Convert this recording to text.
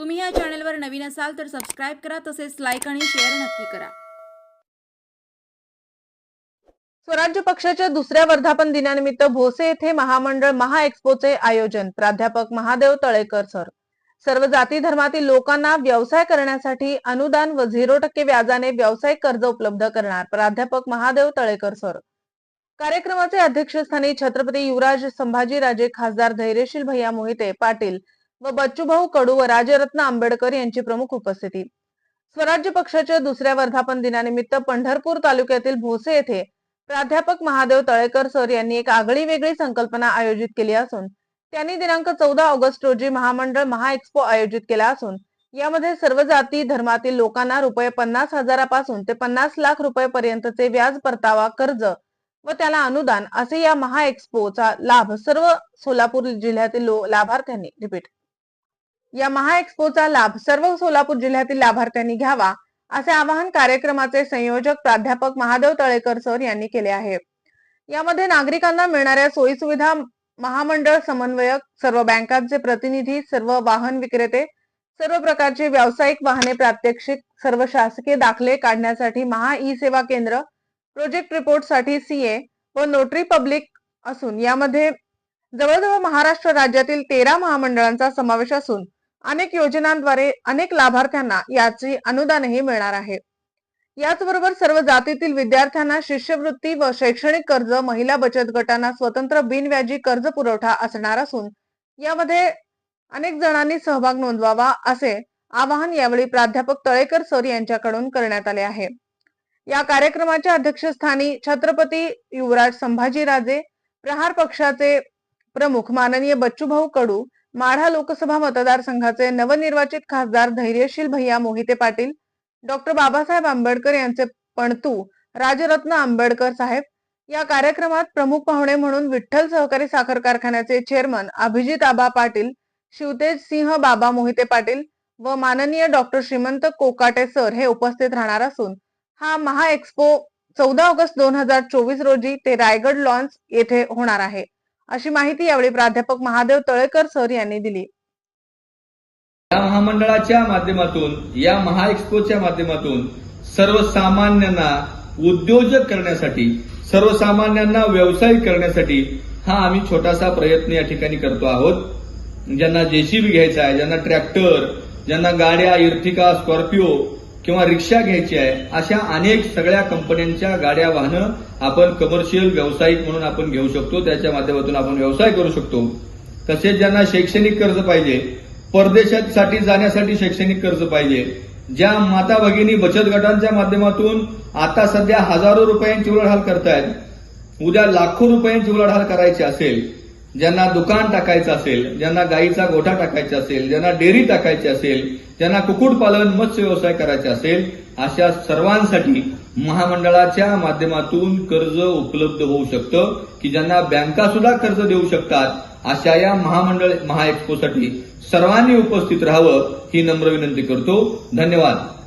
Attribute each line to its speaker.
Speaker 1: तुम्ही या चॅनलवर नवीन असाल तर सबस्क्राईब करा तसेच लाईक आणि शेअर नक्की करा.
Speaker 2: स्वराज्य पक्षाच्या दुसऱ्या वर्धापन दिनानिमित्त भोसे येथे महामंडळ महाएक्स्पोचे आयोजन. प्राध्यापक महादेव तळेकर सर. सर्व जाती धर्मातील लोकांना व्यवसाय करण्यासाठी अनुदान व झिरो टक्के व्याजाने व्यावसायिक कर्ज उपलब्ध करणार प्राध्यापक महादेव तळेकर सर. कार्यक्रमाचे अध्यक्षस्थानी छत्रपती युवराज संभाजीराजे खासदार धैर्यशील भैया मोहिते पाटील व बच्चूभाऊ कडू व राजरत्न आंबेडकर यांची प्रमुख उपस्थिती. स्वराज्य पक्षाच्या दुसऱ्या वर्धापन दिनानिमित्त पंढरपूर तालुक्यातील भोसे येथे प्राध्यापक महादेव तळेकर सर यांनी एक आगळी वेगळी संकल्पना आयोजित केली असून त्यांनी दिनांक चौदा ऑगस्ट रोजी महामंडळ महाएक्स्पो आयोजित केला असून यामध्ये सर्व जाती धर्मातील लोकांना रुपये पन्नास हजारापासून ते पन्नास लाख रुपये पर्यंतचे व्याज परतावा कर्ज व त्याला अनुदान असे या महाएक्स्पोचा लाभ सर्व सोलापूर जिल्ह्यातील लाभार्थ्यांनी रिपीट या महाएक्स्पोचा लाभ सर्व सोलापूर जिल्ह्यातील लाभार्थ्यांनी घ्यावा असे आवाहन कार्यक्रमाचे संयोजक प्राध्यापक महादेव तळेकर सर यांनी केले आहे. यामध्ये नागरिकांना मिळणाऱ्या सोयी सुविधा महामंडळ समन्वयक सर्व बँकांचे प्रतिनिधी सर्व वाहन विक्रेते सर्व प्रकारचे व्यावसायिक वाहने प्रात्यक्षिक सर्व शासकीय दाखले काढण्यासाठी महा ई सेवा केंद्र प्रोजेक्ट रिपोर्टसाठी सीए व नोटरी पब्लिक असून यामध्ये जवळजवळ महाराष्ट्र राज्यातील तेरा महामंडळांचा समावेश असून अनेक योजनांद्वारे अनेक लाभार्थ्यांना याची अनुदानही मिळणार आहे. याचबरोबर सर्व जातीतील विद्यार्थ्यांना शिष्यवृत्ती व शैक्षणिक कर्ज महिला बचत गटांना स्वतंत्र बिनव्याजी कर्ज पुरवठा असणार असून यामध्ये अनेक जणांनी सहभाग नोंदवावा असे आवाहन यावेळी प्राध्यापक तळेकर सर यांच्याकडून करण्यात आले आहे. या कार्यक्रमाच्या अध्यक्षस्थानी छत्रपती युवराज संभाजीराजे प्रहार पक्षाचे प्रमुख माननीय बच्चूभाऊ कडू माढा लोकसभा मतदारसंघाचे नवनिर्वाचित खासदार धैर्यशील भैया मोहिते पाटील डॉक्टर बाबासाहेब आंबेडकर यांचे पणतू राजरत्न आंबेडकर साहेब या कार्यक्रमात प्रमुख पाहुणे म्हणून विठ्ठल सहकारी साखर कारखान्याचे चेअरमन अभिजित आबा पाटील शिवतेज सिंह बाबा मोहिते पाटील व माननीय डॉक्टर श्रीमंत कोकाटे सर हे उपस्थित राहणार असून हा महा एक्स्पो चौदा ऑगस्ट दोन हजार चोवीस रोजी ते रायगड लॉन्स येथे होणार आहे. अशी माहिती यावेळी प्राध्यापक महादेव तळेकर सर यांनी दिली.
Speaker 3: या महामंडळाच्या माध्यमातून या महाएक्सपोच्या माध्यमातून सर्वसामान्यांना उद्योजक करण्यासाठी सर्वसामान्यांना व्यावसायिक करण्यासाठी हा आम्ही छोटासा प्रयत्न या ठिकाणी करतो आहोत. ज्यांना जेसीबी घ्यायचा आहे ज्यांना ट्रॅक्टर ज्यांना गाड्या इर्टिका स्कॉर्पिओ किंवा रिक्षा घ्यायची आहे अशा अनेक सगळ्या कंपन्यांच्या गाड्या वाहनं आपण कमर्शियल व्यावसायिक म्हणून आपण घेऊ शकतो. त्याच्या माध्यमातून आपण व्यवसाय करू शकतो. तसेच ज्यांना शैक्षणिक कर्ज पाहिजे परदेशासाठी जाण्यासाठी शैक्षणिक कर्ज पाहिजे ज्या माता भगिनी बचत गटांच्या माध्यमातून आता सध्या हजारो रुपयांची उलाढाल करतायत उद्या लाखो रुपयांची उलाढाल करायची असेल ज्यांना दुकान टाकायचं असेल ज्यांना गाईचा गोठा टाकायचा असेल ज्यांना डेअरी टाकायची असेल ज्यांना कुक्कुटपालन मत्स्य व्यवसाय करायचा असेल अशा सर्वांसाठी महामंडळाच्या माध्यमातून कर्ज उपलब्ध होऊ शकतं. की ज्यांना बँका सुद्धा कर्ज देऊ शकतात अशा या महामंडळ महाएक्स्पोसाठी सर्वांनी उपस्थित राहावं ही नम्र विनंती करतो. धन्यवाद.